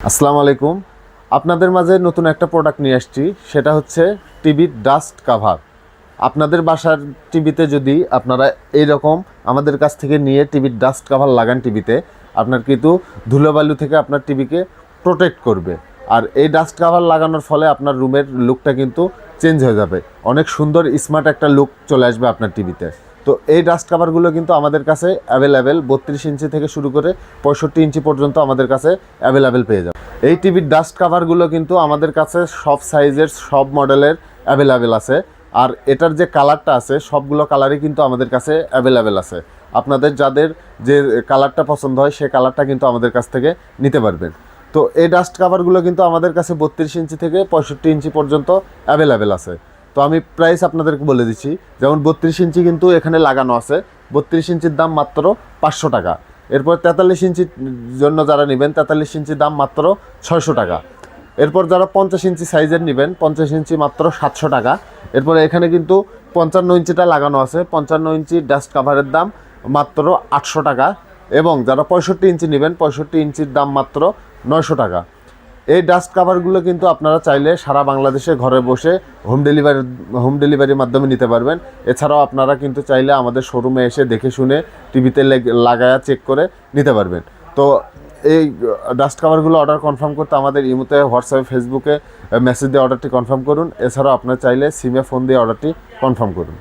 আসসালামু আলাইকুম। আপনাদের মাঝে নতুন একটা প্রোডাক্ট নিয়ে আসছি, সেটা হচ্ছে টিভির ডাস্ট কাভার আপনাদের বাসার টিভিতে যদি আপনারা এই রকম আমাদের কাছ থেকে নিয়ে টিভির ডাস্ট কাভার লাগান টিভিতে আপনার কিন্তু ধুলোবালু থেকে আপনার টিভিকে প্রোটেক্ট করবে। আর এই ডাস্ট কাভার লাগানোর ফলে আপনার রুমের লুকটা কিন্তু চেঞ্জ হয়ে যাবে। অনেক সুন্দর স্মার্ট একটা লুক চলে আসবে আপনার টিভিতে তো এই ডাস্ট কাভারগুলো কিন্তু আমাদের কাছে অ্যাভেলেবেল বত্রিশ ইঞ্চি থেকে শুরু করে পঁয়ষট্টি ইঞ্চি পর্যন্ত আমাদের কাছে অ্যাভেলেবেল পেয়ে যাবে এই টিভির ডাস্ট কাভারগুলো কিন্তু আমাদের কাছে সব সাইজের সব মডেলের অ্যাভেলেবেল আছে। আর এটার যে কালারটা আছে, সবগুলো কালারই কিন্তু আমাদের কাছে অ্যাভেলেবেল আছে। আপনাদের যাদের যে কালারটা পছন্দ হয়, সে কালারটা কিন্তু আমাদের কাছ থেকে নিতে পারবেন। তো এই ডাস্ট কাভারগুলো কিন্তু আমাদের কাছে বত্রিশ ইঞ্চি থেকে পঁয়ষট্টি ইঞ্চি পর্যন্ত অ্যাভেলেবেল আছে। তো আমি প্রাইস আপনাদেরকে বলে দিচ্ছি, যেমন বত্রিশ ইঞ্চি কিন্তু এখানে লাগানো আছে। বত্রিশ ইঞ্চির দাম মাত্র পাঁচশো টাকা। এরপর তেতাল্লিশ ইঞ্চির জন্য যারা নেবেন, তেতাল্লিশ ইঞ্চির দাম মাত্র ছয়শো টাকা। এরপর যারা পঞ্চাশ ইঞ্চি সাইজের নেবেন, পঞ্চাশ ইঞ্চি মাত্র সাতশো টাকা। এরপর এখানে কিন্তু পঞ্চান্ন ইঞ্চিটা লাগানো আছে। পঞ্চান্ন ইঞ্চি ডাস্ট কাভারের দাম মাত্র আটশো টাকা এবং যারা পঁয়ষট্টি ইঞ্চি নেবেন, পঁয়ষট্টি ইঞ্চির দাম মাত্র নয়শো টাকা। এই ডাস্ট কাভারগুলো কিন্তু আপনারা চাইলে সারা বাংলাদেশে ঘরে বসে হোম ডেলিভারি হোম ডেলিভারির মাধ্যমে নিতে পারবেন। এছাড়াও আপনারা কিন্তু চাইলে আমাদের শোরুমে এসে দেখে শুনে টিভিতে লাগায়া চেক করে নিতে পারবেন। তো এই ডাস্ট কাভারগুলো অর্ডার কনফার্ম করতে আমাদের ইমোতে, হোয়াটসঅ্যাপে ফেসবুকে মেসেজ দিয়ে অর্ডারটি কনফার্ম করুন। এছাড়াও আপনারা চাইলে সিমে ফোন দিয়ে অর্ডারটি কনফার্ম করুন।